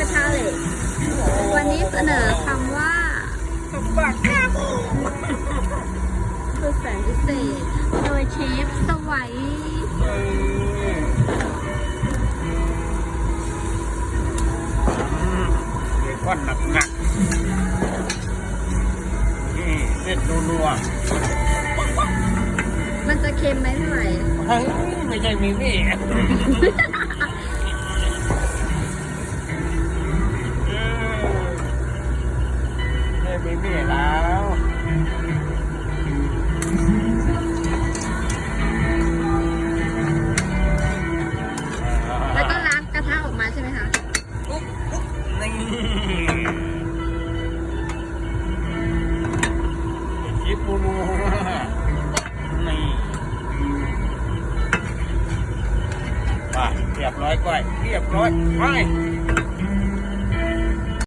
ระทะเหล็กวันนี้เสนอคำว่าสมบัติครับคือแสนพิเศษ โดยเชฟสวัยเอออืมเบคอนหนักหนักๆนี่เส้นนัวมันจะเค็มไหมพี่ไหวๆเฮ้ยไม่ใช่มีมี่ ไม่มีมี่แล้วแล้วก็ล้างกระทะออกมาใช่ไหมคะนี่ยิบปูนูนี่ว่าเรียบร้อยก้อยเรียบร้อยไป